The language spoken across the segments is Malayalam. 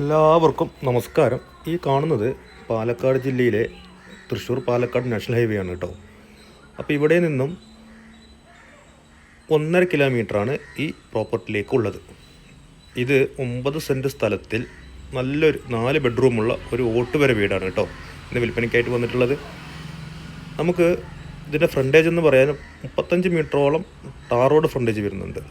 എല്ലാവർക്കും നമസ്കാരം. ഈ കാണുന്നത് പാലക്കാട് ജില്ലയിലെ തൃശ്ശൂർ പാലക്കാട് നാഷണൽ ഹൈവേ ആണ് കേട്ടോ. അപ്പോൾ ഇവിടെ നിന്നും ഒന്നര കിലോമീറ്ററാണ് ഈ പ്രോപ്പർട്ടിയിലേക്കുള്ളത്. ഇത് ഒമ്പത് സെന്റ് സ്ഥലത്തിൽ നല്ലൊരു നാല് ബെഡ്റൂമുള്ള ഒരു ഓട്ടുവര വീടാണ് കേട്ടോ ഇതിന്റെ വിൽപ്പനയ്ക്കായിട്ട് വന്നിട്ടുള്ളത്. നമുക്ക് ഇതിന്റെ ഫ്രണ്ടേജ് എന്ന് പറയാൻ മുപ്പത്തഞ്ച് മീറ്ററോളം ടാർ റോഡ് ഫ്രണ്ടേജ് വരുന്നുണ്ട്.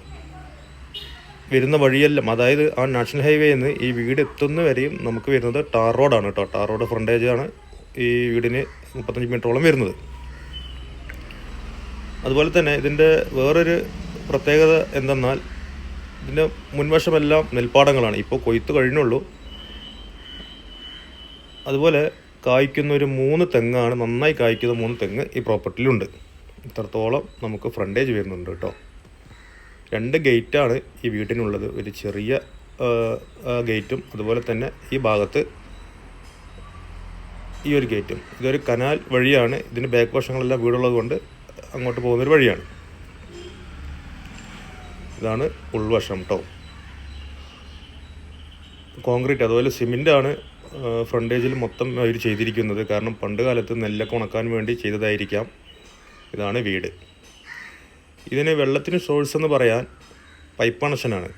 വരുന്ന വഴിയെല്ലാം അതായത് ആ നാഷണൽ ഹൈവേയിൽ നിന്ന് ഈ വീട് എത്തുന്ന വരെയും നമുക്ക് വരുന്നത് ടാർ റോഡാണ് കേട്ടോ. ടാർ റോഡ് ഫ്രണ്ടേജ് ആണ് ഈ വീടിന് മുപ്പത്തഞ്ച് മീറ്ററോളം വരുന്നത്. അതുപോലെ തന്നെ ഇതിന്റെ വേറൊരു പ്രത്യേകത എന്തെന്നാൽ ഇതിന്റെ മുൻവശമെല്ലാം നെൽപ്പാടങ്ങളാണ്. ഇപ്പോൾ കൊയ്ത്ത് കഴിഞ്ഞുള്ളൂ. അതുപോലെ കായ്ക്കുന്ന ഒരു മൂന്ന് തെങ്ങാണ് നന്നായി കായ്ക്കുന്ന മൂന്ന് തെങ്ങ് ഈ പ്രോപ്പർട്ടിയിലുണ്ട്. ഇത്രത്തോളം നമുക്ക് ഫ്രണ്ടേജ് വരുന്നുണ്ട് കേട്ടോ. രണ്ട് ഗേറ്റാണ് ഈ വീട്ടിനുള്ളത്. ഒരു ചെറിയ ഗേറ്റും അതുപോലെ തന്നെ ഈ ഭാഗത്ത് ഈ ഒരു ഗേറ്റും. ഇതൊരു കനാൽ വഴിയാണ്. ഇതിന് ബാക്ക് വശങ്ങളെല്ലാം വീടുള്ളത് കൊണ്ട് അങ്ങോട്ട് പോകുന്നൊരു വഴിയാണ്. ഇതാണ് ഉൾവശം കേട്ടോ കോൺക്രീറ്റ് അതുപോലെ സിമെന്റാണ് ഫ്രണ്ടേജിൽ മൊത്തം അവർ ചെയ്തിരിക്കുന്നത്. കാരണം പണ്ട് കാലത്ത് നെല്ലൊക്കെ ഉണക്കാൻ വേണ്ടി ചെയ്തതായിരിക്കാം. ഇതാണ് വീട്. ഇതിന് വെള്ളത്തിന് സോഴ്സ് എന്ന് പറയാൻ പൈപ്പ് കണക്ഷനാണ്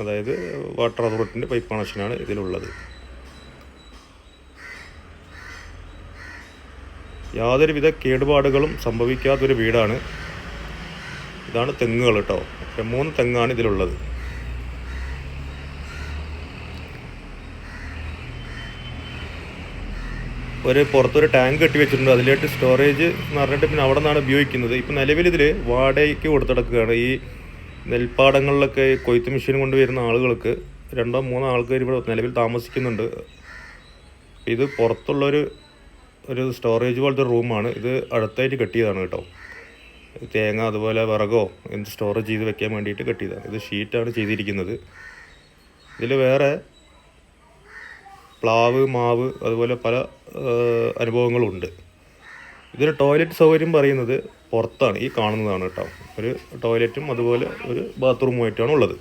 അതായത് വാട്ടർ അതോറിറ്റിന്റെ പൈപ്പ് കണക്ഷനാണ് ഇതിലുള്ളത്. യാതൊരുവിധ കേടുപാടുകളും സംഭവിക്കാത്തൊരു വീടാണ്. ഇതാണ് തെങ്ങുകൾ കേട്ടോ മൂന്ന് തെങ്ങാണ് ഇതിലുള്ളത്. ഒരു പുറത്തൊരു ടാങ്ക് കെട്ടി വെച്ചിട്ടുണ്ട്. അതിലായിട്ട് സ്റ്റോറേജ് എന്ന് പറഞ്ഞിട്ട് പിന്നെ അവിടെ നിന്നാണ് ഉപയോഗിക്കുന്നത്. ഇപ്പം നിലവിൽ ഇതിൽ വാടകയ്ക്ക് കൊടുത്തിടക്കുകയാണ്. ഈ നെൽപ്പാടങ്ങളിലൊക്കെ കൊയ്ത്ത് മെഷീൻ കൊണ്ടുവരുന്ന ആളുകൾക്ക് രണ്ടോ മൂന്നോ ആൾക്കാർ ഇവിടെ നിലവിൽ താമസിക്കുന്നുണ്ട്. ഇത് പുറത്തുള്ളൊരു ഒരു സ്റ്റോറേജ് പോലത്തെ റൂമാണ്. ഇത് അടുത്തായിട്ട് കെട്ടിയതാണ് കേട്ടോ. തേങ്ങ അതുപോലെ വിറകോ എന്ത് സ്റ്റോറേജ് ചെയ്ത് വെക്കാൻ വേണ്ടിയിട്ട് കെട്ടിയതാണ്. ഇത് ഷീറ്റാണ് ചെയ്തിരിക്കുന്നത്. ഇതിൽ വേറെ പ്ലാവ് മാവ് അതുപോലെ പല അനുഭവങ്ങളുണ്ട്. ഇതൊരു ടോയ്ലറ്റ് സൗകര്യം പറയുന്നത് പുറത്താണ് ഈ കാണുന്നതാണ് കേട്ടോ. ഒരു ടോയ്ലറ്റും അതുപോലെ ഒരു ബാത്റൂമുമായിട്ടാണ് ഉള്ളത്.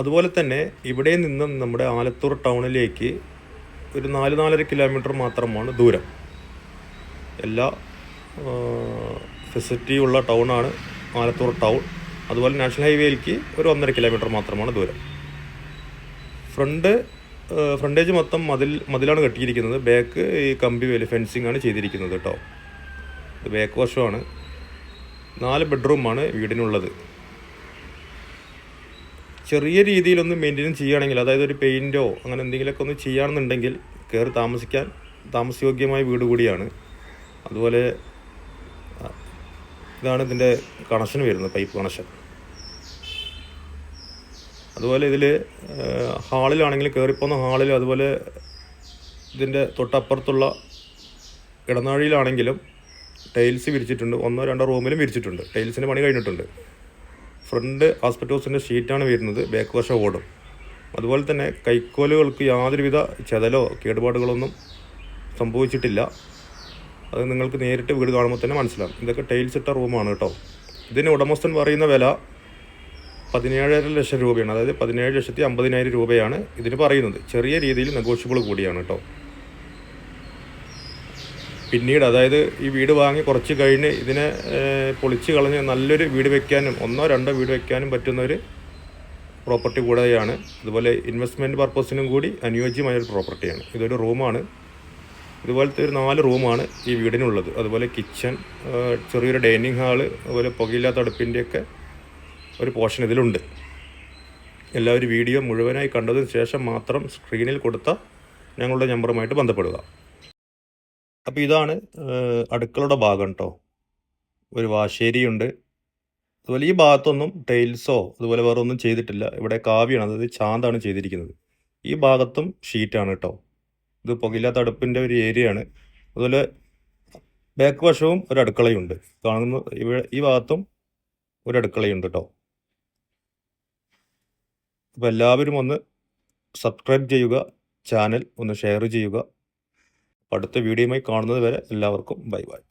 അതുപോലെ തന്നെ ഇവിടെ നിന്നും നമ്മുടെ ആലത്തൂർ ടൗണിലേക്ക് ഒരു നാല് നാലര കിലോമീറ്റർ മാത്രമാണ് ദൂരം. എല്ലാ ഫെസിലിറ്റി ഉള്ള ടൗണാണ് ആലത്തൂർ ടൗൺ അതുപോലെ നാഷണൽ ഹൈവേയിലേക്ക് ഒരു ഒന്നര കിലോമീറ്റർ മാത്രമാണ് ദൂരം. ഫ്രണ്ട് ഫ്രണ്ടേജ് മൊത്തം മതിൽ മതിലാണ് കെട്ടിയിരിക്കുന്നത്. ബാക്ക് ഈ കമ്പി വേൽ ഫെൻസിങ് ആണ് ചെയ്തിരിക്കുന്നത് കേട്ടോ ഇത് ബാക്ക് വശമാണ്. നാല് ബെഡ്റൂമാണ് വീടിനുള്ളത്. ചെറിയ രീതിയിലൊന്ന് മെയിന്റെനൻസ് ചെയ്യുകയാണെങ്കിൽ അതായത് ഒരു പെയിന്റോ അങ്ങനെ എന്തെങ്കിലുമൊക്കെ ഒന്ന് ചെയ്യുകയാണെന്നുണ്ടെങ്കിൽ കയറി താമസിക്കാൻ താമസയോഗ്യമായ വീട് കൂടിയാണ്. അതുപോലെ ഇതാണ് ഇതിന്റെ കണക്ഷൻ വരുന്നത് പൈപ്പ് കണക്ഷൻ അതുപോലെ ഇതിൽ ഹാളിലാണെങ്കിൽ കയറിപ്പോകുന്ന ഹാളിൽ അതുപോലെ ഇതിന്റെ തൊട്ടപ്പുറത്തുള്ള ഇടനാഴിയിലാണെങ്കിലും ടൈൽസ് വിരിച്ചിട്ടുണ്ട്. ഒന്നോ രണ്ടോ റൂമിലും വിരിച്ചിട്ടുണ്ട്. ടൈൽസിന്റെ പണി കഴിഞ്ഞിട്ടുണ്ട്. ഫ്രണ്ട് ആസ്പെറ്റോസിന്റെ ഷീറ്റാണ് വരുന്നത്. ബാക്ക് വശം ഓടും. അതുപോലെ തന്നെ കൈക്കോലുകൾക്ക് യാതൊരുവിധ ചെതലോ കേടുപാടുകളൊന്നും സംഭവിച്ചിട്ടില്ല. അത് നിങ്ങൾക്ക് നേരിട്ട് വീട് കാണുമ്പോൾ തന്നെ മനസ്സിലാകും ഇതൊക്കെ ടൈൽസ് ഇട്ട റൂമാണ് കേട്ടോ. ഇതിന് ഉടമസ്ഥൻ പറയുന്ന വില പതിനേഴര ലക്ഷം രൂപയാണ്. അതായത് പതിനേഴ് ലക്ഷത്തി അമ്പതിനായിരം രൂപയാണ് ഇതിന് പറയുന്നത്. ചെറിയ രീതിയിൽ നെഗോഷ്യബിൾ കൂടിയാണ് കേട്ടോ. പിന്നീട് അതായത് ഈ വീട് വാങ്ങി കുറച്ച് കഴിഞ്ഞ് ഇതിനെ പൊളിച്ച് കളഞ്ഞ് നല്ലൊരു വീട് വെക്കാനും ഒന്നോ രണ്ടോ വീട് വെക്കാനും പറ്റുന്ന ഒരു പ്രോപ്പർട്ടി കൂടെയാണ്. അതുപോലെ ഇൻവെസ്റ്റ്മെന്റ് പർപ്പസിനും കൂടി അനുയോജ്യമായ ഒരു പ്രോപ്പർട്ടിയാണ്. ഇതൊരു റൂമാണ്. ഇതുപോലത്തെ ഒരു നാല് റൂമാണ് ഈ വീടിനുള്ളത്. അതുപോലെ കിച്ചൺ ചെറിയൊരു ഡൈനിങ് ഹാൾ അതുപോലെ പുകയില്ലാത്ത അടുപ്പിന്റെയൊക്കെ ഒരു പോർഷൻ ഇതിലുണ്ട്. എല്ലാവരും വീഡിയോ മുഴുവനായി കണ്ടതിന് ശേഷം മാത്രം സ്ക്രീനിൽ കൊടുത്ത ഞങ്ങളുടെ നമ്പറുമായിട്ട് ബന്ധപ്പെടുക. അപ്പോൾ ഇതാണ് അടുക്കളയുടെ ഭാഗം കേട്ടോ ഒരു വാശേരിയുണ്ട്. അതുപോലെ ഈ ഭാഗത്തൊന്നും ടൈൽസോ അതുപോലെ വേറെ ഒന്നും ചെയ്തിട്ടില്ല. ഇവിടെ കാവ്യാണ് അതായത് ചാന്താണ് ചെയ്തിരിക്കുന്നത്. ഈ ഭാഗത്തും ഷീറ്റാണ് കേട്ടോ ഇത് പുകയില്ലാത്ത അടുപ്പിന്റെ ഒരു ഏരിയയാണ് അതുപോലെ ബാക്ക് വശവും ഒരു അടുക്കളയുണ്ട്. കാണുന്ന ഇവിടെ ഈ ഭാഗത്തും ഒരു അടുക്കളയുണ്ട് കേട്ടോ അപ്പോൾ എല്ലാവരും ഒന്ന് സബ്സ്ക്രൈബ് ചെയ്യുക ചാനൽ ഒന്ന് ഷെയർ ചെയ്യുക. അടുത്ത വീഡിയോയുമായി കാണുന്നത് വരെ എല്ലാവർക്കും ബൈ ബൈ